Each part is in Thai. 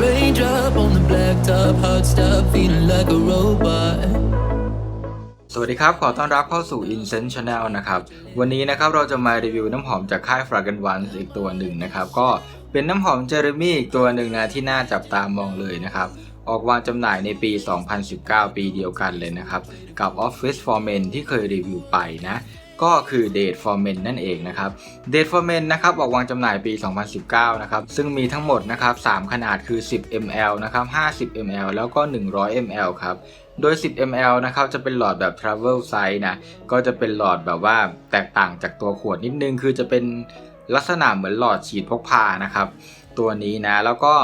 Raindrop on the blacktop, hot stuff, feeling like a robot. สวัสดีครับ ขอต้อนรับเข้าสู่ Incense Channel นะครับ วันนี้นะครับเราจะมารีวิวน้ำหอมจากค่าย Fragrance อีกตัวหนึ่งนะครับ ก็เป็นน้ำหอมเจอร์มี่อีกตัวหนึ่งนะที่น่าจับตามองเลยนะครับ ออกวางจำหน่ายในปี 2019 ปีเดียวกันเลยนะครับ กับ Office for Men ที่เคยรีวิวไปนะ ก็คือ Date for Men นั่นเองนะครับ Date for Men นะครับออกวางจำหน่ายปี 2019 นะครับ ซึ่งมีทั้งหมดนะครับ 3 ขนาดคือ 10 ml นะครับ 50 ml แล้วก็ 100 ml ครับโดย 10 ml นะครับ จะเป็นหลอดแบบ travel size นะ ก็จะเป็นหลอดแบบว่าแตกต่างจากตัวขวดนิดนึง คือจะเป็นลักษณะเหมือนหลอดฉีดพกพานะครับ ตัวนี้นะ แล้วก็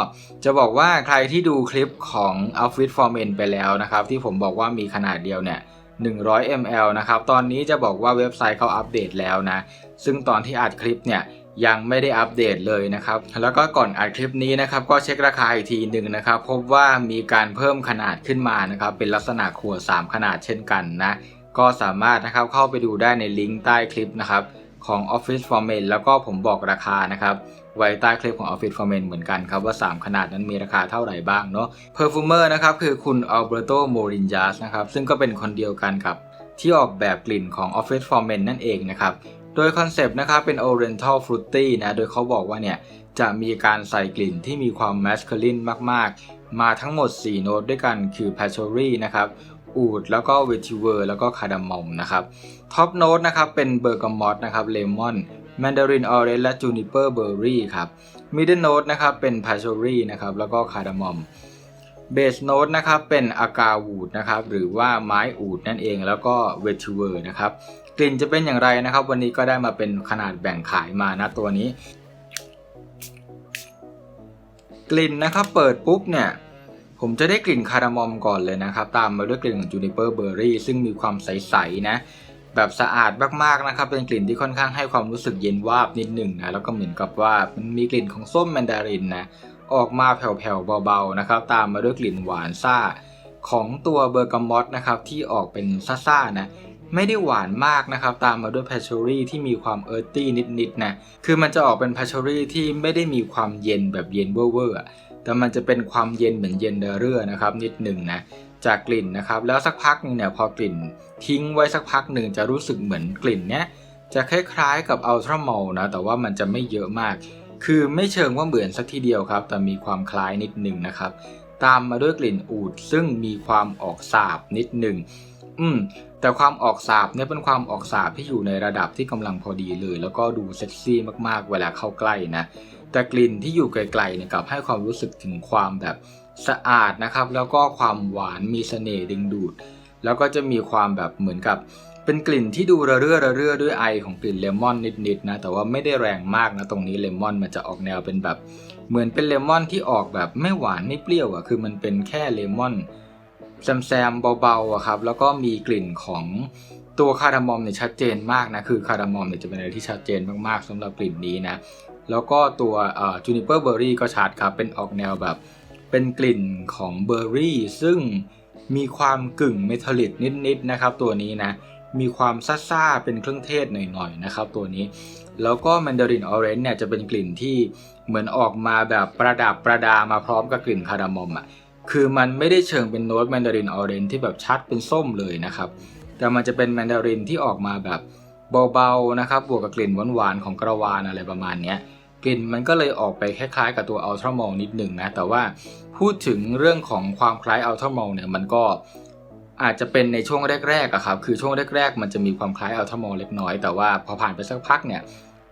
จะบอกว่าใครที่ดูคลิปของ Outfit for Men ไปแล้วนะครับ ที่ผมบอกว่ามีขนาดเดียวเนี่ย 100 ml นะครับ ตอนนี้จะบอกว่าเว็บไซต์เขาอัปเดตแล้วนะ ซึ่งตอนที่อัดคลิปเนี่ยยังไม่ได้อัปเดตเลยนะครับ แล้วก็ก่อนอัดคลิปนี้นะครับ ก็เช็คราคาอีกทีหนึ่งนะครับ พบว่ามีการเพิ่มขนาดขึ้นมานะครับ เป็นลักษณะขวด 3 ขนาดเช่นกันนะ ก็สามารถนะครับเข้าไปดูได้ในลิงก์ใต้คลิปนะครับของ Office for Men แล้วก็ผมบอกราคานะครับ ไว้ใต้คลิปของ Office for Men เหมือนกันครับว่า 3 ขนาดนั้นมีราคาเท่าไหร่บ้างเนาะ Perfumer นะครับคือคุณ Alberto Morinjas นะครับซึ่งก็เป็นคนเดียวกันกับที่ออกแบบกลิ่นของ Office for Men นั่นเองนะครับ โดยคอนเซปต์นะครับเป็น Oriental Fruity นะโดยเขาบอกว่าเนี่ยจะมีการใส่กลิ่นที่มีความ masculine มากๆ มาทั้งหมด 4 โน้ตด้วยกันคือ patchouli นะครับอูดแล้วก็ vetiver แล้วก็คาร์ดามอมนะครับท็อปโน้ตนะครับเป็นเบอร์กามอตนะครับเลมอน แมนดารินออเรนและจูนิเปอร์เบอร์รี่ครับมิดเดิลโน้ตนะครับเป็น patchouli นะครับแล้วก็คาร์ดามอมเบสโน้ตนะครับเป็นอากาวูดนะครับหรือว่าไม้อูดนั่นเองแล้วก็เวทิเวอร์นะครับกลิ่นจะเป็นอย่างไรนะครับ วันนี้ก็ได้มาเป็นขนาดแบ่งขายมานะตัวนี้ กลิ่นนะครับเปิดปุ๊บเนี่ยผมจะได้กลิ่นคาร์ดามอมก่อนเลยนะครับ ตามมาด้วยกลิ่นของจูนิเปอร์เบอร์รี่ซึ่งมีความใสๆนะ แบบสะอาดมากๆนะครับ เป็นกลิ่นที่ค่อนข้างให้ความรู้สึกเย็นวาบนิดหนึ่งนะแล้วก็เหมือนกับว่ามันมีกลิ่นของส้มแมนดารินนะออกมาแผ่วๆเบาๆนะครับตามมาด้วยกลิ่นหวานซ่า ของตัวเบอร์กามอตนะครับที่ออกเป็นซ่าๆนะไม่ได้หวานมากนะครับ ตามมาด้วยแพชชูรี่ที่มีความเอิร์ตี้นิดๆนะคือมันจะออกเป็นแพชชูรี่ที่ไม่ได้มีความเย็นแบบเย็นเวอร์ๆแต่มันจะเป็นความเย็นเหมือนเย็นเดอเรื่อนะครับนิดหนึ่งนะ จากกลิ่นนะครับ แล้วสักพักหนึงเนี่ยพอกลิ่นทิ้งไว้สักพักหนึ่งจะรู้สึกเหมือนกลิ่นเนี้ยจะคล้ายๆกับอัลตร้ามอลนะแต่ว่ามันจะไม่เยอะมาก คือไม่เชิงว่าเหมือนสักทีเดียวครับ แต่มีความคล้ายนิดหนึ่งนะครับ ตามมาด้วยกลิ่นอูดซึ่งมีความออกสาบนิดหนึ่งอืมแต่ความออกสาบเนี่ยเป็นความออกสาบที่อยู่ในระดับที่กำลังพอดีเลย แล้วก็ดูเซ็กซี่มากๆ เวลาเข้าใกล้นะแต่กลิ่นที่อยู่ไกลๆเนี่ยกลับให้ความรู้สึกถึงความแบบ สะอาดนะครับ แล้วก็ความหวานมีเสน่ห์ดึงดูด แล้วก็จะมีความแบบเหมือนกับเป็นกลิ่นที่ดูระเรื่อระเรื่อด้วยไอของกลิ่นเลมอนนิดๆนะแต่ว่าไม่ได้แรงมากนะตรงนี้เลมอนมันจะออกแนวเป็นแบบ เหมือนเป็นเลมอนที่ออกแบบไม่หวานไม่เปรี้ยวอะคือมันเป็นแค่เลมอนแซมๆเบาๆอะครับแล้วก็มีกลิ่นของตัวคาร์ดามอมเนี่ยชัดเจนมากนะคือคาร์ดามอมเนี่ยจะเป็นอะไรที่ชัดเจนมากๆสำหรับกลิ่นนี้นะแล้วก็ตัวจูนิเปอร์เบอร์รี่ก็ชัดครับเป็นออกแนวแบบ เป็นกลิ่นของเบอร์รี่ ซึ่งมีความกึ่งเมทัลลิกนิดๆนะครับ ตัวนี้นะ มีความซ่าๆเป็นเครื่องเทศหน่อยๆนะครับ ตัวนี้ แล้วก็แมนดารินออเรนจ์เนี่ยจะเป็นกลิ่นที่เหมือนออกมาแบบประดับประดามาพร้อมกับกลิ่นคาร์ดามอมอะคือมันไม่ได้เชิงเป็นโน้ตแมนดารินออเรนจ์ที่แบบชัดเป็นส้มเลยนะครับ แต่มันจะเป็นแมนดารินที่ออกมาแบบเบาๆนะครับ บวกกับกลิ่นหวานๆของกระวานอะไรประมาณเนี้ย กลิ่นมันก็เลยออกไปคล้ายๆ กับตัวอัลตร้ามอลนิดหนึ่งนะ แต่ว่าพูดถึงเรื่องของความคล้ายอัลตร้ามอลเนี่ยมันก็อาจจะเป็นในช่วงแรกๆอะครับ คือช่วงแรก ๆ มันจะมีความคล้ายอัลตร้ามอลเล็กน้อย แต่ว่าพอผ่านไปสักพักเนี่ย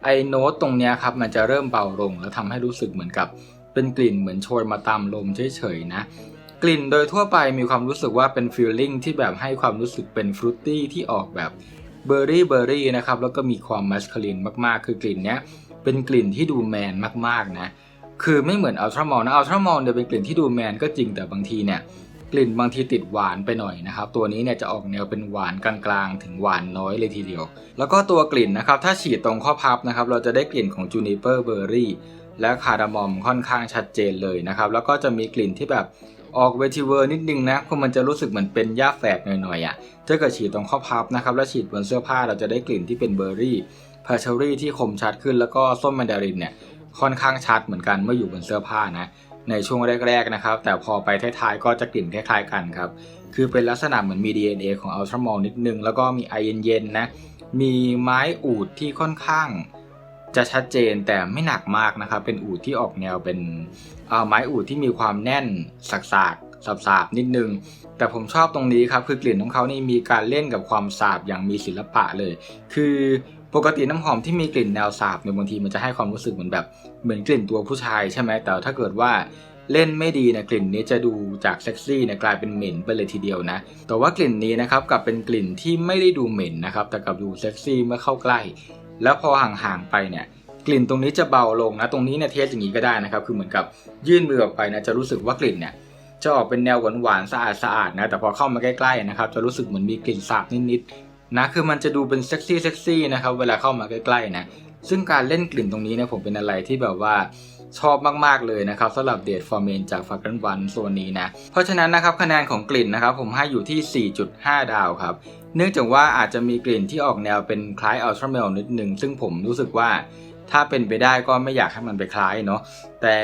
ไอโน้ตตรงเนี้ยครับมันจะเริ่มเบาลง แล้วทำให้รู้สึกเหมือนกับเป็นกลิ่นเหมือนโชยมาตามลมเฉยๆนะกลิ่นโดยทั่วไปมีความรู้สึกว่าเป็นฟีลลิ่งที่แบบให้ความรู้สึกเป็นฟรุตตี้ที่ออกแบบเบอร์รี่เบอร์รี่นะครับแล้วก็มีความมัสคลินมากๆ คือกลิ่นเนี้ย เป็นกลิ่นที่ดูแมนมากๆนะ คือไม่เหมือนอัลตร้ามอลนะอัลตร้ามอลเนี่ยเป็นกลิ่นที่ดูแมนก็จริงแต่บางทีเนี่ยกลิ่นบางทีติดหวานไปหน่อยนะครับ ตัวนี้เนี่ยจะออกแนวเป็นหวานกลางๆ ถึงหวานน้อยเลยทีเดียว แล้วก็ตัวกลิ่นนะครับถ้าฉีดตรงข้อพับนะครับเราจะได้กลิ่นของจูนิเปอร์เบอร์รี่และคาร์ดามอมค่อนข้างชัดเจนเลยนะครับ แล้วก็จะมีกลิ่นที่แบบออกเวทิเวอร์นิดนึงนะคือมันจะรู้สึกเหมือนเป็นหญ้าแฝกหน่อยๆอะถ้าเกิดฉีดตรงข้อพับนะครับแล้วฉีดบนเสื้อผ้าเราจะได้กลิ่นที่เป็นเบอร์รี่ พาเชอรี่ที่คมชัดขึ้นแล้วก็ส้มแมนดารินเนี่ยค่อนข้างชัดเหมือนกันเมื่ออยู่บนเสื้อผ้านะในช่วงแรกๆนะครับ แต่พอไปท้ายๆก็จะกลิ่นคล้ายๆกันครับ คือเป็นลักษณะเหมือนมี DNA ของอัลตร้ามอลนิดนึง แล้วก็มีไอเย็นๆนะ มีไม้อูดที่ค่อนข้างจะชัดเจนแต่ไม่หนักมากนะครับ เป็นอูดที่ออกแนวเป็นอ่อไม้อูดที่มีความแน่นสักสากสับสาบๆนิดนึง แต่ผมชอบตรงนี้ครับ คือกลิ่นของเขานี่มีการเล่นกับความสาบอย่างมีศิลปะเลย คือ ปกติน้ำหอมที่มีกลิ่นแนวสาบเนี่ยบางทีมันจะให้ความรู้สึกเหมือนแบบเหมือนกลิ่นตัวผู้ชายใช่ไหมแต่ถ้าเกิดว่าเล่นไม่ดีนะกลิ่นนี้จะดูจากเซ็กซี่นี่ยกลายเป็นเหม็นไปเลยทีเดียวนะ แต่ว่ากลิ่นนี้นะครับกลับเป็นกลิ่นที่ไม่ได้ดูเหม็นนะครับแต่กลับดูเซ็กซี่เมื่อเข้าใกล้ แล้วพอห่างๆไปเนี่ยกลิ่นตรงนี้จะเบาลงนะตรงนี้เนี่ยเทสอย่างนี้ก็ได้นะครับคือเหมือนกับยื่นมือออกไปนะจะรู้สึกว่ากลิ่นเนี่ยจะออกเป็นแนวหวานๆสะอาดสะอาดๆนะแต่พอเข้ามาใกล้ๆนะครับจะรู้สึกเหมือนมีกลิ่นสาบนิดๆ นะคือมันจะดูเป็นเซ็กซี่เซ็กซี่นะครับเวลาเข้ามาใกล้ๆนะซึ่งการเล่นกลิ่นตรงนี้เนี่ยผมเป็นอะไรที่แบบว่าชอบมากๆเลยนะครับสำหรับเดทฟอร์เมนจากฟากันวันโซนนี้นะ เพราะฉะนั้นนะครับคะแนนของกลิ่นนะครับผมให้อยู่ที่ 4.5 ดาวครับ เนื่องจากว่าอาจจะมีกลิ่นที่ออกแนวเป็นคล้ายอัลตร้าเมลนิดหนึ่งซึ่งผมรู้สึกว่าถ้าเป็นไปได้ก็ไม่อยากให้มันไปคล้ายเนาะแต่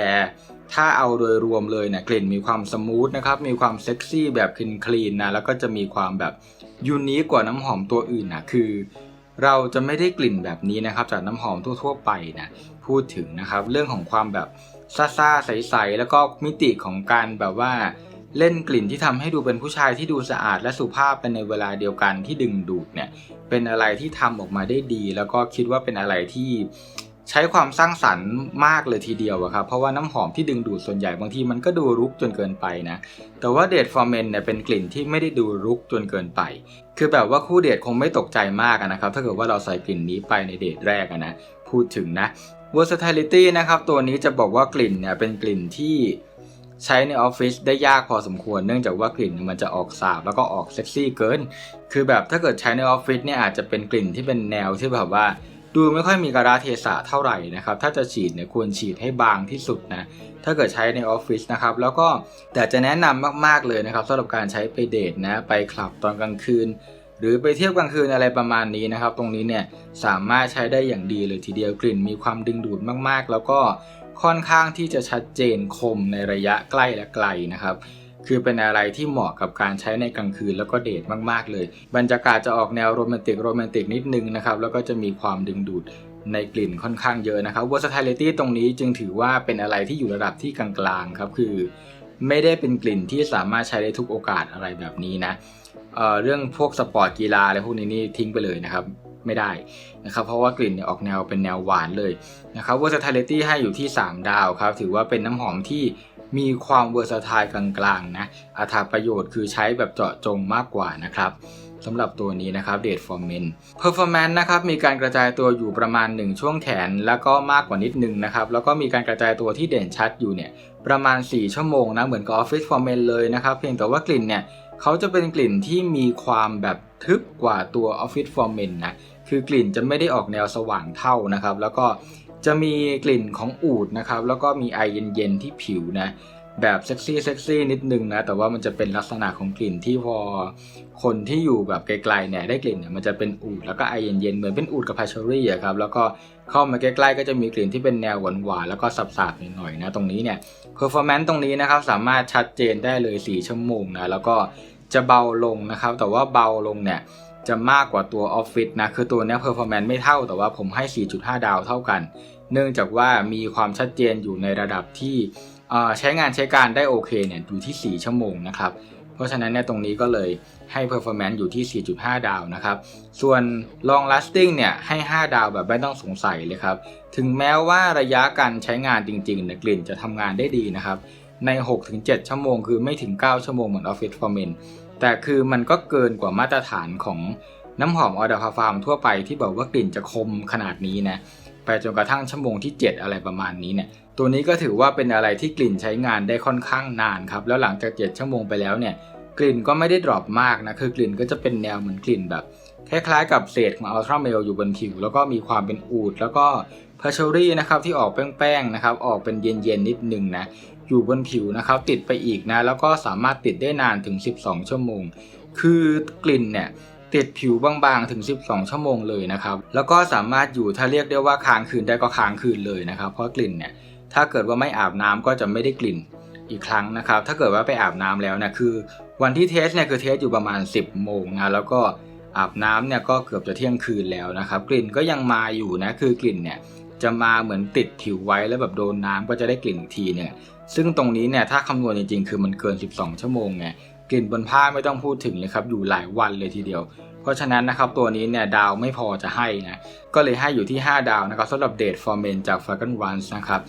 ถ้าเอาโดยรวมเลยเนี่ยกลิ่นมีความสมูทนะครับมีความเซ็กซี่แบบคลีนคลีนนะแล้วก็จะมีความแบบ ยูนิคกว่าน้ำหอมตัวอื่นนะคือ เราจะไม่ได้กลิ่นแบบนี้นะครับ จากน้ำหอมทั่ว ๆ ไปนะพูดถึงนะครับเรื่องของความแบบซ่าๆใสๆแล้วก็มิติของการแบบว่าเล่นกลิ่นที่ทำให้ดูเป็นผู้ชายที่ดูสะอาดและสุภาพเป็นในเวลาเดียวกันที่ดึงดูดเนี่ยเป็นอะไรที่ทำออกมาได้ดี แล้วก็คิดว่าเป็นอะไรที่ ใช้ความสร้างสรรค์มากเลยทีเดียวอะครับ เพราะว่าน้ำหอมที่ดึงดูดส่วนใหญ่บางทีมันก็ดูรุกจนเกินไปนะ แต่ว่าเดทฟอร์เมนเนี่ยเป็นกลิ่นที่ไม่ได้ดูรุกจนเกินไป คือแบบว่าคู่เดทคงไม่ตกใจมากนะครับ ถ้าเกิดว่าเราใส่กลิ่นนี้ไปในเดทแรกนะ พูดถึงนะ versatility นะครับ ตัวนี้จะบอกว่ากลิ่นเนี่ยเป็นกลิ่นที่ใช้ในออฟฟิศได้ยากพอสมควรเนื่องจากว่ากลิ่นมันจะออกสาบแล้วก็ออกเซ็กซี่เกิน คือแบบถ้าเกิดใช้ในออฟฟิศเนี่ยอาจจะเป็นกลิ่นที่เป็นแนวที่แบบว่า ดูไม่ค่อยมีกราเทศะเท่าไหร่นะครับ ถ้าจะฉีดเนี่ยควรฉีดให้บางที่สุดนะ ถ้าเกิดใช้ในออฟฟิศนะครับ แล้วก็แต่จะแนะนำมากๆเลยนะครับสำหรับการใช้ไปเดทนะ ไปคลับตอนกลางคืน หรือไปเที่ยวกลางคืนอะไรประมาณนี้นะครับ ตรงนี้เนี่ยสามารถใช้ได้อย่างดีเลยทีเดียวกลิ่น มีความดึงดูดมากๆ แล้วก็ค่อนข้างที่จะชัดเจนคมในระยะใกล้และไกลนะครับ คือเป็นอะไรที่เหมาะกับการใช้ในกลางคืนแล้วก็เดทมากๆเลย บรรยากาศจะออกแนวโรแมนติกโรแมนติกนิดนึงนะครับ แล้วก็จะมีความดึงดูดในกลิ่นค่อนข้างเยอะนะครับ versatility ตรงนี้จึงถือว่าเป็นอะไรที่อยู่ระดับที่กลางๆครับ คือไม่ได้เป็นกลิ่นที่สามารถใช้ได้ทุกโอกาสอะไรแบบนี้นะเเรื่องพวกสปอร์ตกีฬาอะไรพวกนี้นี่ทิ้งไปเลยนะครับไม่ได้นะครับเพราะว่ากลิ่นเนี่ยออกแนวเป็นแนวหวานเลยนะครับ versatility ให้อยู่ที่ 3 ดาวครับ ถือว่าเป็นน้ำหอมที่ มีความเวอร์ซ t ท l กลางๆนะอัตราประโยชน์คือใช้แบบเจาะจงมากกว่านะครับสำหรับตัวนี้นะครับ Date for Men Performance นนะครับมีการกระจายตัวอยู่ประมาณ 1 ช่วงแขน แล้วก็มากกว่านิดนึงนะครับแล้วก็มีการกระจายตัวที่เด่นชัดอยู่เนี่ยประมาณ 4 ชั่วโมงนะเหมือนกับ Office for Men เลยนะครับเพียงแต่ว่ากลิ่นเนี่ยเขาจะเป็นกลิ่นที่มีความแบบทึบกว่าตัว Office for Men นะคือกลิ่นจะไม่ได้ออกแนวสว่างเท่านะครับแล้วก็ จะมีกลิ่นของอูดนะครับ แล้วก็มีไอเย็นๆที่ผิวนะ แบบเซ็กซี่เซ็กซี่นิดนึงนะ แต่ว่ามันจะเป็นลักษณะของกลิ่นที่พอคนที่อยู่แบบไกลๆเนี่ยได้กลิ่นเนี่ยมันจะเป็นอูดแล้วก็ไอเย็นๆเหมือนเป็นอูดกับพาชอรี่อะครับ แล้วก็เข้ามาใกล้ๆก็จะมีกลิ่นที่เป็นแนวหวานๆแล้วก็สับๆหน่อยๆนะ ตรงนี้เนี่ย performance ตรงนี้นะครับสามารถชัดเจนได้เลย4ชั่วโมงนะ แล้วก็จะเบาลงนะครับ แต่ว่าเบาลงเนี่ยจะมากกว่าตัวออฟฟิศนะ คือตัวเนี้ย performance ไม่เท่า แต่ว่าผมให้ 4.5 ดาวเท่ากัน เนื่องจากว่ามีความชัดเจนอยู่ในระดับที่ใช้งานใช้การได้โอเคเนี่ยอยู่ที่ 4 ชั่วโมงนะครับเพราะฉะนั้นเนี่ยตรงนี้ก็เลยให้ performance อยู่ที่ 4.5 ดาวนะครับ ส่วน long lasting เนี่ยให้ 5 ดาวแบบไม่ต้องสงสัยเลยครับ ถึงแม้ว่าระยะการใช้งานจริงๆเนี่ยกลิ่นจะทำงานได้ดีนะครับ ใน 6-7 ชั่วโมง คือไม่ถึง 9 ชั่วโมงเหมือน Office for Men แต่คือมันก็เกินกว่ามาตรฐานของน้ำหอมออดาฟาร์มทั่วไปที่บอกว่ากลิ่นจะคมขนาดนี้นะ ไปจนกระทั่งชั่วโมงที่ 7 อะไรประมาณนี้เนี่ยตัวนี้ก็ถือว่าเป็นอะไรที่กลิ่นใช้งานได้ค่อนข้างนานครับแล้วหลังจาก 7 ชั่วโมงไปแล้วเนี่ยกลิ่นก็ไม่ได้ดรอปมากนะคือกลิ่นก็จะเป็นแนวเหมือนกลิ่นแบบคล้ายๆกับเศษของอัลตราเมลอยู่บนผิว แล้วก็มีความเป็นอูดแล้วก็พาชอรี่นะครับที่ออกแป้งๆนะครับออกเป็นเย็นๆนิดนึงนะอยู่บนผิวนะครับติดไปอีกนะแล้วก็สามารถติดได้นานถึง 12 ชั่วโมง คือกลิ่นเนี่ย ติดผิวบางๆถึง 12 ชั่วโมงเลยนะครับ แล้วก็สามารถอยู่ถ้าเรียกได้ว่าค้างคืนได้ก็ค้างคืนเลยนะครับ เพราะกลิ่นเนี่ยถ้าเกิดว่าไม่อาบน้ำก็จะไม่ได้กลิ่นอีกครั้งนะครับ ถ้าเกิดว่าไปอาบน้ำแล้วนะคือ วันที่เทสเนี่ยคือเทสอยู่ประมาณ 10 โมงนะแล้วก็อาบน้ำเนี่ยก็เกือบจะเที่ยงคืนแล้วนะครับ กลิ่นก็ยังมาอยู่นะคือกลิ่นเนี่ยจะมาเหมือนติดผิวไว้แล้วแบบโดนน้ำก็จะได้กลิ่นทีเนี่ยซึ่งตรงนี้เนี่ยถ้าคำนวณจริงๆ คือมันเกิน 12 ชั่วโมงไง กลิ่นบนผ้าไม่ต้องพูดถึงเลยครับอยู่หลายวันเลยทีเดียว เพราะฉะนั้นนะครับตัวนี้เนี่ยดาวไม่พอจะให้นะก็เลยให้อยู่ที่ 5 ดาวนะครับสำหรับเดทฟอร์เมนจาก f a g a n Ones นะครับ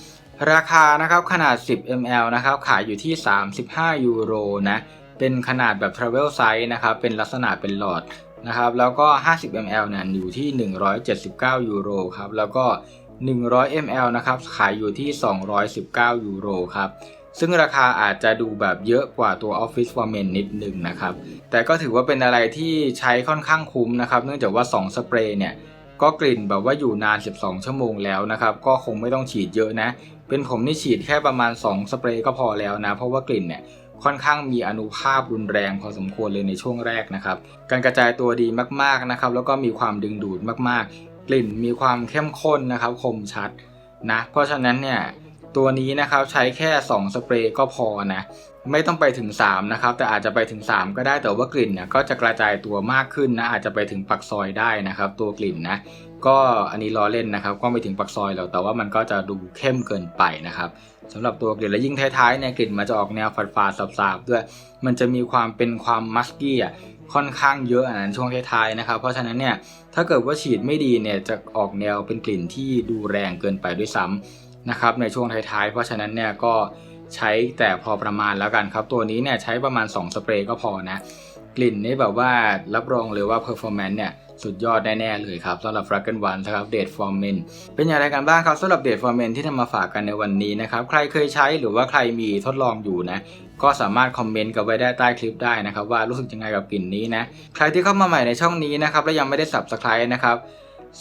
ราคานะครับขนาด 10 ml นะครับขายอยู่ที่ 35 ยูโรนะเป็นขนาดแบบ Travel Size นะครับเป็นลักษณะเป็นหลอดนะครับแล้วก็ 50 ml เนี่ยอยู่ที่ 179 ยูโรครับแล้วก็ 100 ml นะครับขายอยู่ที่ 219 ยูโรครับ ซึ่งราคาอาจจะดูแบบเยอะกว่าตัว Office for Men นิดนึงนะครับ แต่ก็ถือว่าเป็นอะไรที่ใช้ค่อนข้างคุ้มนะครับ เนื่องจากว่า 2 สเปรย์เนี่ย ก็กลิ่นแบบว่าอยู่นาน 12 ชั่วโมงแล้วนะครับ ก็คงไม่ต้องฉีดเยอะนะ เป็นผมนี่ฉีดแค่ประมาณ 2 สเปรย์ก็พอแล้วนะ เพราะว่ากลิ่นเนี่ยค่อนข้างมีอนุภาพรุนแรงพอสมควรเลยในช่วงแรกนะครับ การกระจายตัวดีมากๆนะครับ แล้วก็มีความดึงดูดมากๆ กลิ่นมีความเข้มข้นนะครับ คมชัดนะ เพราะฉะนั้นเนี่ย ตัวนี้นะครับใช้แค่ 2 สเปรย์ก็พอนะ ไม่ต้องไปถึง 3 นะครับ แต่อาจจะไปถึง 3 ก็ได้แต่ว่ากลิ่นเนี่ยก็จะกระจายตัวมากขึ้นนะอาจจะไปถึงปักซอยได้นะครับ ตัวกลิ่นนะก็อันนี้ล้อเล่นนะครับ ก็ไม่ถึงปักซอยหรอกแต่ว่ามันก็จะดูเข้มเกินไปนะครับสำหรับตัวกลิ่นและยิ่งท้ายๆเนี่ยกลิ่นมันจะออกแนวฝาดๆสาบๆด้วย มันจะมีความเป็นความมัสกี้อะค่อนข้างเยอะอันนั้นช่วงท้ายๆนะครับ เพราะฉะนั้นเนี่ยถ้าเกิดว่าฉีดไม่ดีเนี่ยจะออกแนวเป็นกลิ่นที่ดูแรงเกินไปด้วยซ้ำ นะครับในช่วงท้ายๆ เพราะฉะนั้นเนี่ยก็ใช้แต่พอประมาณแล้วกันครับ ตัวนี้เนี่ยใช้ประมาณ 2 สเปรย์ก็พอนะ กลิ่นนี่แบบว่ารับรองเลยว่า performance เนี่ยสุดยอดแน่ๆเลยครับสำหรับ f r a g r a n One นะครับ Date for Men เป็นอย่างไรกันบ้างครับสำหรับ Date for Men ที่นำมาฝากกันในวันนี้นะครับ ใครเคยใช้หรือว่าใครมีทดลองอยู่นะ ก็สามารถคอมเมนต์กันไว้ได้ใต้คลิปได้นะครับ ว่ารู้สึกยังไงกับกลิ่นนี้นะ ใครที่เข้ามาใหม่ในช่องนี้นะครับ และยังไม่ได้ Subscribe นะครับ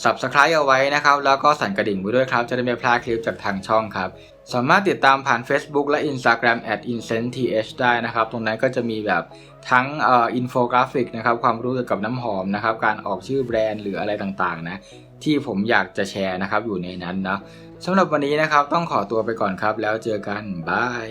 Subscribe เอาไว้นะครับ แล้วก็สั่นกระดิ่งไว้ด้วยครับ จะได้ไม่พลาดคลิปจากทางช่องครับ สามารถติดตามผ่าน Facebook และ Instagram at incentth ได้นะครับ ตรงนั้นก็จะมีแบบทั้งอินโฟกราฟิกนะครับ ความรู้เกี่ยวกับน้ำหอมนะครับ การออกชื่อแบรนด์หรืออะไรต่างๆนะที่ผมอยากจะแชร์นะครับอยู่ในนั้นนะสำหรับวันนี้นะครับต้องขอตัวไปก่อนครับ แล้วเจอกันบาย